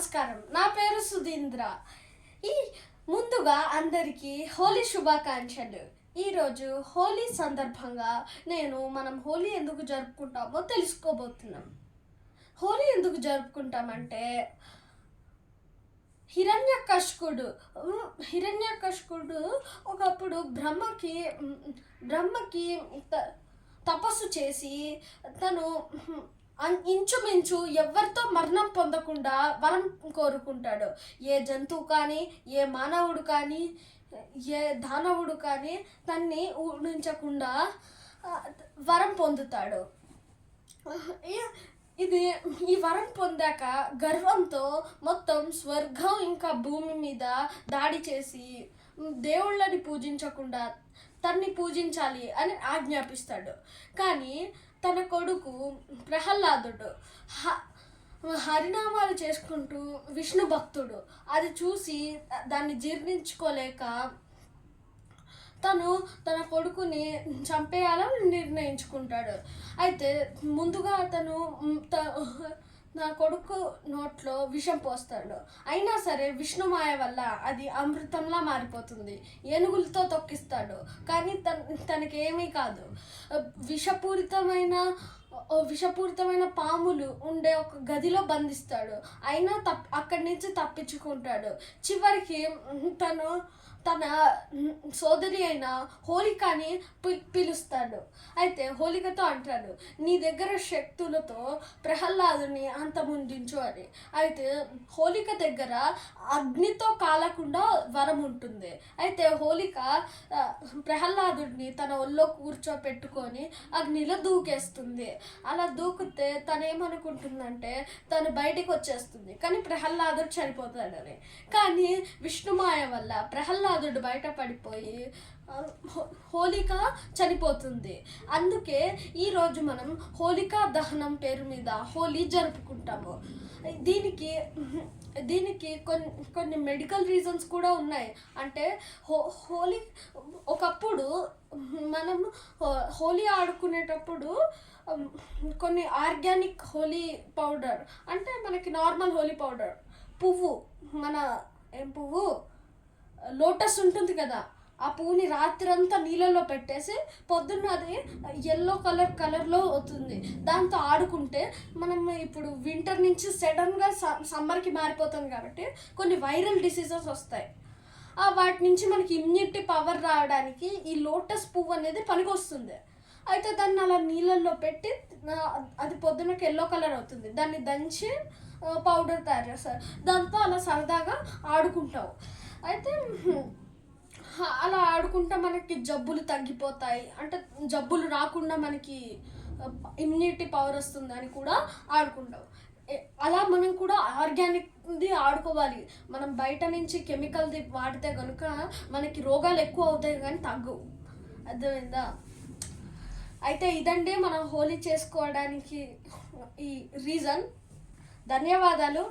నమస్కారం. నా పేరు సుధీంద్ర. ఈ ముందుగా అందరికీ హోలీ శుభాకాంక్షలు. ఈరోజు హోలీ సందర్భంగా నేను మనం హోలీ ఎందుకు జరుపుకుంటామో తెలుసుకోబోతున్నాం. హోలీ ఎందుకు జరుపుకుంటామంటే హిరణ్యకశికుడు హిరణ్యకశికుడు ఒకప్పుడు బ్రహ్మకి బ్రహ్మకి తపస్సు చేసి తను ఇంచుమించు ఎవరితో మరణం పొందకుండా వరం కోరుకుంటాడు. ఏ జంతువు కానీ ఏ మానవుడు కానీ ఏ దానవుడు కానీ తన్ని ఊడించకుండా వరం పొందుతాడు. ఇది ఈ వరం పొందాక గర్వంతో మొత్తం స్వర్గం ఇంకా భూమి మీద దాడి చేసి దేవుళ్ళని పూజించకుండా తన్ని పూజించాలి అని ఆజ్ఞాపిస్తాడు. కానీ తన కొడుకు ప్రహ్లాదుడు. హ- హరినామాలు చేసుకుంటూ విష్ణు భక్తుడు. అది చూసి దాన్ని జీర్ణించుకోలేక తను తన కొడుకుని చంపేయాలని నిర్ణయించుకుంటాడు. అయితే ముందుగా అతను త- నా కొడుకు నోట్లో విషం పోస్తాడు. అయినా సరే విష్ణుమాయ వల్ల అది అమృతంలా మారిపోతుంది. ఏనుగులతో తొక్కిస్తాడు. కానీ తన తనకి ఏమీ కాదు. విషపూరితమైన విషపూరితమైన పాములు ఉండే ఒక గదిలో బంధిస్తాడు. అయినా తప్ అక్కడి నుంచి తప్పించుకుంటాడు. చివరికి తను తన సోదరి అయిన హోలికని పి- పిలుస్తాడు. అయితే హోలికతో అంటాడు నీ దగ్గర శక్తులతో ప్రహ్లాదుని అంతమొందించు అని. అయితే హోలిక దగ్గర అగ్నితో కాలకుండా వరం ఉంటుంది. అయితే హోలిక ప్రహ్లాదుడిని తన ఒళ్ళో కూర్చోపెట్టుకొని అగ్నిలో దూకేస్తుంది. అలా దూకితే తను ఏమనుకుంటుందంటే తను బయటికి వచ్చేస్తుంది. కానీ ప్రహ్లాదుడు చనిపోతాడని. కానీ విష్ణుమాయ వల్ల ప్రహ్లాదుడు బయట పడిపోయి హోలిక చనిపోతుంది. అందుకే ఈరోజు మనం హోలికా దహనం పేరు మీద హోలీ జరుపుకుంటాము. దీనికి దీనికి కొన్ని కొన్ని మెడికల్ రీజన్స్ కూడా ఉన్నాయి. అంటే హో హోలీ ఒకప్పుడు హోలీ ఆడుకునేటప్పుడు కొన్ని ఆర్గానిక్ హోలీ పౌడర్ అంటే మనకి నార్మల్ హోలీ పౌడర్ పువ్వు మన ఏం పువ్వు లోటస్ ఉంటుంది కదా ఆ పువ్వుని రాత్రంతా నీళ్ళలో పెట్టేసి పొద్దున్న అది ఎల్లో కలర్ కలర్లో అవుతుంది. దాంతో ఆడుకుంటే మనం ఇప్పుడు వింటర్ నుంచి సడన్గా సమ్మర్కి మారిపోతుంది కాబట్టి కొన్ని వైరల్ డిసీజెస్ వస్తాయి. వాటి నుంచి మనకి ఇమ్యూనిటీ పవర్ రావడానికి ఈ లోటస్ పువ్వు అనేది పనికొస్తుంది. అయితే దాన్ని అలా నీళ్ళల్లో పెట్టి అది పొద్దునకి ఎల్లో కలర్ అవుతుంది. దాన్ని దంచి పౌడర్ తయారు చేస్తారు. దాంతో అలా సరదాగా ఆడుకుంటావు. అయితే అలా ఆడుకుంటే మనకి జబ్బులు తగ్గిపోతాయి. అంటే జబ్బులు రాకుండా మనకి ఇమ్యూనిటీ పవర్ వస్తుంది అని కూడా ఆడుకుంటాం అలా మనం కూడా ఆర్గానిక్ది ఆడుకోవాలి. మనం బయట నుంచి కెమికల్ది వాడితే కనుక మనకి రోగాలు ఎక్కువ అవుతాయి కానీ తగ్గవు. అర్థమైందా? అయితే ఇదండి మనం హోలీ చేసుకోవడానికి ఈ రీజన్. ధన్యవాదాలు.